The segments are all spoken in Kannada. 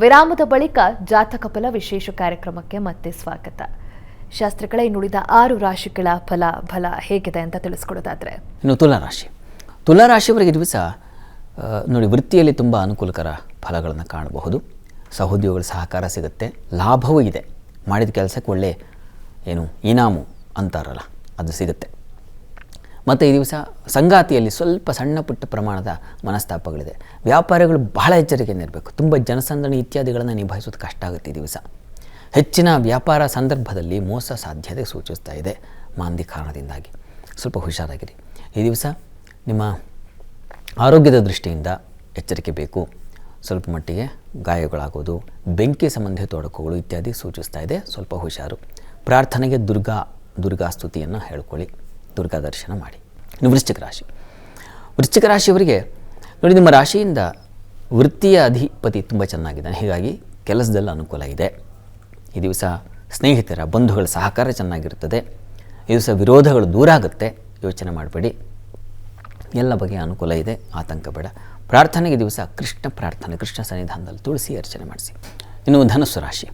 ವಿರಾಮದ ಬಳಿಕ ಜಾತಕ ಫಲ ವಿಶೇಷ ಕಾರ್ಯಕ್ರಮಕ್ಕೆ ಮತ್ತೆ ಸ್ವಾಗತ. ಶಾಸ್ತ್ರಗಳ ಇನ್ನುಳಿದ ಆರು ರಾಶಿಗಳ ಫಲ ಫಲ ಹೇಗಿದೆ ಅಂತ ತಿಳಿಸ್ಕೊಡೋದಾದ್ರೆ. ಇನ್ನು ತುಲಾರಾಶಿ ತುಲಾರಾಶಿಯವರಿಗೆ ದಿವಸ ನೋಡಿ ವೃತ್ತಿಯಲ್ಲಿ ತುಂಬ ಅನುಕೂಲಕರ ಫಲಗಳನ್ನು ಕಾಣಬಹುದು. ಸಹೋದ್ಯೋಗಿಗಳ ಸಹಕಾರ ಸಿಗುತ್ತೆ. ಲಾಭವೂ ಇದೆ. ಮಾಡಿದ ಕೆಲಸಕ್ಕೆ ಒಳ್ಳೆ ಏನು ಇನಾಮು ಅಂತಾರಲ್ಲ, ಅದು ಸಿಗುತ್ತೆ. ಮತ್ತು ಈ ದಿವಸ ಸಂಗಾತಿಯಲ್ಲಿ ಸ್ವಲ್ಪ ಸಣ್ಣ ಪುಟ್ಟ ಪ್ರಮಾಣದ ಮನಸ್ತಾಪಗಳಿದೆ. ವ್ಯಾಪಾರಿಗಳು ಬಹಳ ಎಚ್ಚರಿಕೆಯಿಂದ ಇರಬೇಕು ತುಂಬ ಜನಸಂದಣಿ ಇತ್ಯಾದಿಗಳನ್ನು ನಿಭಾಯಿಸೋದು ಕಷ್ಟ ಆಗುತ್ತೆ ಈ ದಿವಸ. ಹೆಚ್ಚಿನ ವ್ಯಾಪಾರ ಸಂದರ್ಭದಲ್ಲಿ ಮೋಸ ಸಾಧ್ಯತೆ ಸೂಚಿಸ್ತಾ ಇದೆ ಮಾಂದಿ ಕಾರಣದಿಂದಾಗಿ. ಸ್ವಲ್ಪ ಹುಷಾರಾಗಿರಿ. ಈ ದಿವಸ ನಿಮ್ಮ ಆರೋಗ್ಯದ ದೃಷ್ಟಿಯಿಂದ ಎಚ್ಚರಿಕೆ ಬೇಕು. ಸ್ವಲ್ಪ ಮಟ್ಟಿಗೆ ಗಾಯಗಳಾಗೋದು, ಬೆಂಕಿ ಸಂಬಂಧಿ ತೊಡಕುಗಳು ಇತ್ಯಾದಿ ಸೂಚಿಸ್ತಾ ಇದೆ. ಸ್ವಲ್ಪ ಹುಷಾರು. ಪ್ರಾರ್ಥನೆಗೆ ದುರ್ಗಾ ದುರ್ಗಾ ಸ್ತುತಿಯನ್ನು ಹೇಳ್ಕೊಳ್ಳಿ. ದುರ್ಗಾ ದರ್ಶನ ಮಾಡಿ. ಇನ್ನು ವೃಶ್ಚಿಕ ರಾಶಿ. ವೃಶ್ಚಿಕ ರಾಶಿಯವರಿಗೆ ನೋಡಿ, ನಿಮ್ಮ ರಾಶಿಯಿಂದ ವೃತ್ತಿಯ ಅಧಿಪತಿ ತುಂಬ ಚೆನ್ನಾಗಿದ್ದಾನೆ. ಹೀಗಾಗಿ ಕೆಲಸದಲ್ಲಿ ಅನುಕೂಲ ಇದೆ. ಈ ದಿವಸ ಸ್ನೇಹಿತರ, ಬಂಧುಗಳ ಸಹಕಾರ ಚೆನ್ನಾಗಿರುತ್ತದೆ. ಈ ದಿವಸ ವಿರೋಧಗಳು ದೂರ ಆಗುತ್ತೆ. ಯೋಚನೆ ಮಾಡಬೇಡಿ. ಎಲ್ಲ ಬಗೆಯ ಅನುಕೂಲ ಇದೆ. ಆತಂಕ ಬೇಡ. ಪ್ರಾರ್ಥನೆಗೆ ದಿವಸ ಕೃಷ್ಣ ಪ್ರಾರ್ಥನೆ, ಕೃಷ್ಣ ಸನ್ನಿಧಾನದಲ್ಲಿ ತುಳಸಿ ಅರ್ಚನೆ ಮಾಡಿಸಿ. ಇನ್ನು ಧನುಸ್ಸು ರಾಶಿ.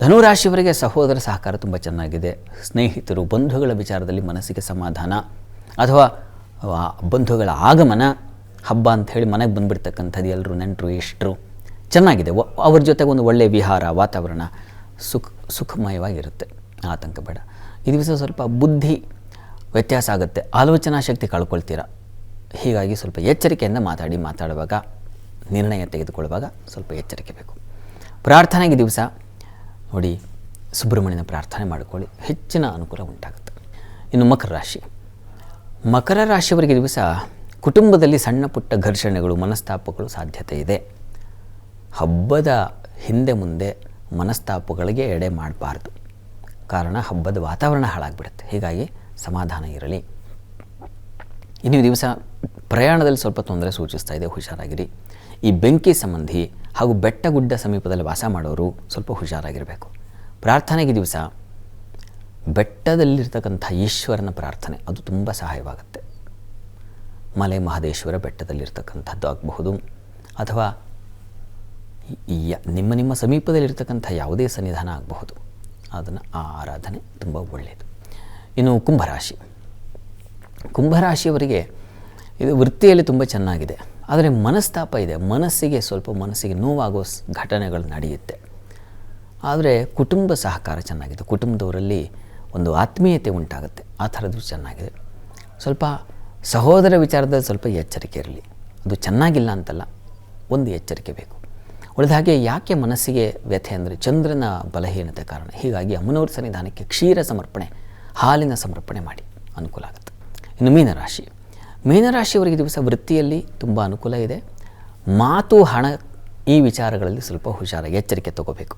ಧನು ರಾಶಿಯವರಿಗೆ ಸಹೋದರ ಸಹಕಾರ ತುಂಬ ಚೆನ್ನಾಗಿದೆ. ಸ್ನೇಹಿತರು, ಬಂಧುಗಳ ವಿಚಾರದಲ್ಲಿ ಮನಸ್ಸಿಗೆ ಸಮಾಧಾನ ಅಥವಾ ಬಂಧುಗಳ ಆಗಮನ, ಹಬ್ಬ ಅಂತ ಹೇಳಿ ಮನೆಗೆ ಬಂದುಬಿಡ್ತಕ್ಕಂಥದ್ದು ಎಲ್ಲರೂ ನೆಂಟರು ಇಷ್ಟರು ಚೆನ್ನಾಗಿದೆ. ಅವ್ರ ಜೊತೆಗೆ ಒಂದು ಒಳ್ಳೆಯ ವಿಹಾರ, ವಾತಾವರಣ ಸುಖ ಸುಖಮಯವಾಗಿರುತ್ತೆ. ಆತಂಕ ಬೇಡ. ಈ ದಿವಸ ಸ್ವಲ್ಪ ಬುದ್ಧಿ ವ್ಯತ್ಯಾಸ ಆಗುತ್ತೆ. ಆಲೋಚನಾ ಶಕ್ತಿ ಕಳ್ಕೊಳ್ತೀರಾ? ಹೀಗಾಗಿ ಸ್ವಲ್ಪ ಎಚ್ಚರಿಕೆಯಿಂದ ಮಾತಾಡಿ, ಮಾತಾಡುವಾಗ ನಿರ್ಣಯ ತೆಗೆದುಕೊಳ್ಳುವಾಗ ಸ್ವಲ್ಪ ಎಚ್ಚರಿಕೆ ಬೇಕು. ಪ್ರಾರ್ಥನೆಗೆ ದಿವಸ ನೋಡಿ, ಸುಬ್ರಹ್ಮಣ್ಯನ ಪ್ರಾರ್ಥನೆ ಮಾಡಿಕೊಳ್ಳಿ, ಹೆಚ್ಚಿನ ಅನುಕೂಲ ಉಂಟಾಗುತ್ತೆ. ಇನ್ನು ಮಕರ ರಾಶಿ. ಮಕರ ರಾಶಿಯವರಿಗೆ ದಿವಸ ಕುಟುಂಬದಲ್ಲಿ ಸಣ್ಣ ಪುಟ್ಟ ಘರ್ಷಣೆಗಳು, ಮನಸ್ತಾಪಗಳು ಸಾಧ್ಯತೆ ಇದೆ. ಹಬ್ಬದ ಹಿಂದೆ ಮುಂದೆ ಮನಸ್ತಾಪಗಳಿಗೆ ಎಡೆ ಮಾಡಬಾರ್ದು. ಕಾರಣ, ಹಬ್ಬದ ವಾತಾವರಣ ಹಾಳಾಗ್ಬಿಡುತ್ತೆ. ಹೀಗಾಗಿ ಸಮಾಧಾನ ಇರಲಿ. ಇನ್ನು ದಿವಸ ಪ್ರಯಾಣದಲ್ಲಿ ಸ್ವಲ್ಪ ತೊಂದರೆ ಸೂಚಿಸ್ತಾ ಇದೆ, ಹುಷಾರಾಗಿರಿ. ಈ ಬೆಂಕಿ ಸಂಬಂಧಿ ಹಾಗೂ ಬೆಟ್ಟ ಗುಡ್ಡ ಸಮೀಪದಲ್ಲಿ ವಾಸ ಮಾಡೋರು ಸ್ವಲ್ಪ ಹುಷಾರಾಗಿರಬೇಕು. ಪ್ರಾರ್ಥನೆಗೆ ದಿವಸ ಬೆಟ್ಟದಲ್ಲಿರ್ತಕ್ಕಂಥ ಈಶ್ವರನ ಪ್ರಾರ್ಥನೆ, ಅದು ತುಂಬ ಸಹಾಯವಾಗುತ್ತೆ. ಮಲೆ ಮಹದೇಶ್ವರ ಬೆಟ್ಟದಲ್ಲಿರ್ತಕ್ಕಂಥದ್ದು ಆಗಬಹುದು, ಅಥವಾ ನಿಮ್ಮ ನಿಮ್ಮ ಸಮೀಪದಲ್ಲಿರ್ತಕ್ಕಂಥ ಯಾವುದೇ ಸನ್ನಿಧಾನ ಆಗಬಹುದು. ಅದನ್ನು ಆ ಆರಾಧನೆ ತುಂಬ ಒಳ್ಳೆಯದು ಇನ್ನು ಕುಂಭರಾಶಿ. ಕುಂಭರಾಶಿಯವರಿಗೆ ಇದು ವೃತ್ತಿಯಲ್ಲಿ ತುಂಬ ಚೆನ್ನಾಗಿದೆ. ಆದರೆ ಮನಸ್ತಾಪ ಇದೆ. ಮನಸ್ಸಿಗೆ ಸ್ವಲ್ಪ ಮನಸ್ಸಿಗೆ ನೋವಾಗೋ ಘಟನೆಗಳು ನಡೆಯುತ್ತೆ. ಆದರೆ ಕುಟುಂಬ ಸಹಕಾರ ಚೆನ್ನಾಗಿದೆ. ಕುಟುಂಬದವರಲ್ಲಿ ಒಂದು ಆತ್ಮೀಯತೆ ಉಂಟಾಗುತ್ತೆ. ಆ ಥರದ್ದು ಚೆನ್ನಾಗಿದೆ. ಸ್ವಲ್ಪ ಸಹೋದರ ವಿಚಾರದಲ್ಲಿ ಸ್ವಲ್ಪ ಎಚ್ಚರಿಕೆ ಇರಲಿ. ಅದು ಚೆನ್ನಾಗಿಲ್ಲ ಅಂತಲ್ಲ, ಒಂದು ಎಚ್ಚರಿಕೆ ಬೇಕು. ಉಳಿದ ಹಾಗೆ ಯಾಕೆ ಮನಸ್ಸಿಗೆ ವ್ಯಥೆ ಅಂದರೆ ಚಂದ್ರನ ಬಲಹೀನತೆ ಕಾರಣ. ಹೀಗಾಗಿ ಅಮ್ಮನವ್ರ ಸನ್ನಿಧಾನಕ್ಕೆ ಕ್ಷೀರ ಸಮರ್ಪಣೆ, ಹಾಲಿನ ಸಮರ್ಪಣೆ ಮಾಡಿ. ಅನುಕೂಲ ಆಗುತ್ತೆ. ಇನ್ನು ಮೀನರಾಶಿ ಮೀನರಾಶಿಯವರಿಗೆ ದಿವಸ ವೃತ್ತಿಯಲ್ಲಿ ತುಂಬ ಅನುಕೂಲ ಇದೆ. ಮಾತು, ಹಣ ಈ ವಿಚಾರಗಳಲ್ಲಿ ಸ್ವಲ್ಪ ಹುಷಾರಾಗಿ ಎಚ್ಚರಿಕೆ ತಗೋಬೇಕು.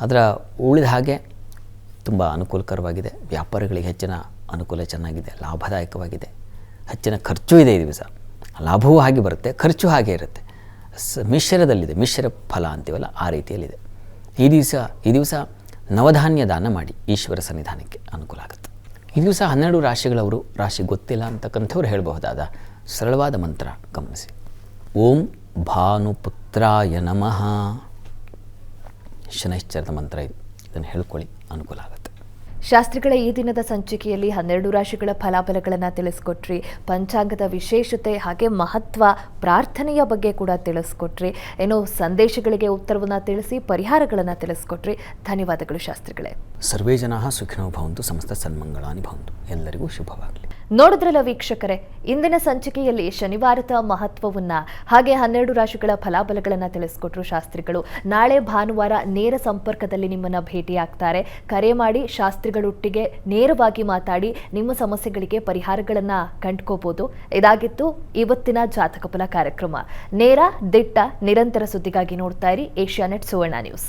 ಅದರ ಉಳಿದ ಹಾಗೆ ತುಂಬ ಅನುಕೂಲಕರವಾಗಿದೆ. ವ್ಯಾಪಾರಿಗಳಿಗೆ ಹೆಚ್ಚಿನ ಅನುಕೂಲ ಚೆನ್ನಾಗಿದೆ, ಲಾಭದಾಯಕವಾಗಿದೆ. ಹೆಚ್ಚಿನ ಖರ್ಚು ಇದೆ ಈ ದಿವಸ. ಲಾಭವೂ ಹಾಗೆ ಬರುತ್ತೆ, ಖರ್ಚು ಹಾಗೆ ಇರುತ್ತೆ. ಸ ಮಿಶ್ರದಲ್ಲಿದೆ, ಮಿಶ್ರ ಫಲ ಅಂತೀವಲ್ಲ, ಆ ರೀತಿಯಲ್ಲಿದೆ. ಈ ದಿವಸ ಈ ದಿವಸ ನವಧಾನ್ಯ ದಾನ ಮಾಡಿ, ಈಶ್ವರ ಸನ್ನಿಧಾನಕ್ಕೆ ಅನುಕೂಲ ಆಗುತ್ತೆ. ಈ ಸಹ ಹನ್ನೆರಡು ರಾಶಿಗಳವರು ರಾಶಿ ಗೊತ್ತಿಲ್ಲ ಅಂತಕ್ಕಂಥವ್ರು ಹೇಳಬಹುದಾದ ಸರಳವಾದ ಮಂತ್ರ, ಗಮನಿಸಿ. ಓಂ ಭಾನುಪುತ್ರಾಯ ನಮಃ. ಶನೈಶ್ಚರದ ಮಂತ್ರ ಇದು. ಇದನ್ನು ಹೇಳ್ಕೊಳ್ಳಿ, ಅನುಕೂಲ ಆಗುತ್ತೆ. ಶಾಸ್ತ್ರಿಗಳ ಈ ದಿನದ ಸಂಚಿಕೆಯಲ್ಲಿ ಹನ್ನೆರಡು ರಾಶಿಗಳ ಫಲಾಫಲಗಳನ್ನು ತಿಳಿಸ್ಕೊಟ್ರಿ. ಪಂಚಾಂಗದ ವಿಶೇಷತೆ ಹಾಗೆ ಮಹತ್ವ ಪ್ರಾರ್ಥನೆಯ ಬಗ್ಗೆ ಕೂಡ ತಿಳಿಸ್ಕೊಟ್ರಿ. ಏನೋ ಸಂದೇಶಗಳಿಗೆ ಉತ್ತರವನ್ನು ತಿಳಿಸಿ ಪರಿಹಾರಗಳನ್ನು ತಿಳಿಸ್ಕೊಟ್ರಿ. ಧನ್ಯವಾದಗಳು ಶಾಸ್ತ್ರಿಗಳೇ. ಸರ್ವೇ ಜನ ಸುಖಿನೋ ಭವಂತು, ಸಮಸ್ತ ಸನ್ಮಂಗಳಾನಿ ಭವಂತು. ಎಲ್ಲರಿಗೂ ಶುಭವಾಗಲಿ. ನೋಡಿದ್ರಲ್ಲ ವೀಕ್ಷಕರೇ, ಇಂದಿನ ಸಂಚಿಕೆಯಲ್ಲಿ ಶನಿವಾರದ ಮಹತ್ವವನ್ನ, ಹಾಗೆ ಹನ್ನೆರಡು ರಾಶಿಗಳ ಫಲಾಫಲಗಳನ್ನ ತಿಳಿಸ್ಕೊಟ್ರು ಶಾಸ್ತ್ರಿಗಳು. ನಾಳೆ ಭಾನುವಾರ ನೇರ ಸಂಪರ್ಕದಲ್ಲಿ ನಿಮ್ಮನ್ನ ಭೇಟಿಯಾಗ್ತಾರೆ. ಕರೆ ಮಾಡಿ ಶಾಸ್ತ್ರಿಗಳೊಟ್ಟಿಗೆ ನೇರವಾಗಿ ಮಾತಾಡಿ ನಿಮ್ಮ ಸಮಸ್ಯೆಗಳಿಗೆ ಪರಿಹಾರಗಳನ್ನ ಕಂಡ್ಕೋಬಹುದು ಇದಾಗಿತ್ತು ಇವತ್ತಿನ ಜಾತಕ ಫಲ ಕಾರ್ಯಕ್ರಮ. ನೇರ ದಿಟ್ಟ ನಿರಂತರ ಸುದ್ದಿಗಾಗಿ ನೋಡ್ತಾ ಇರಿ Asianet Suvarna news.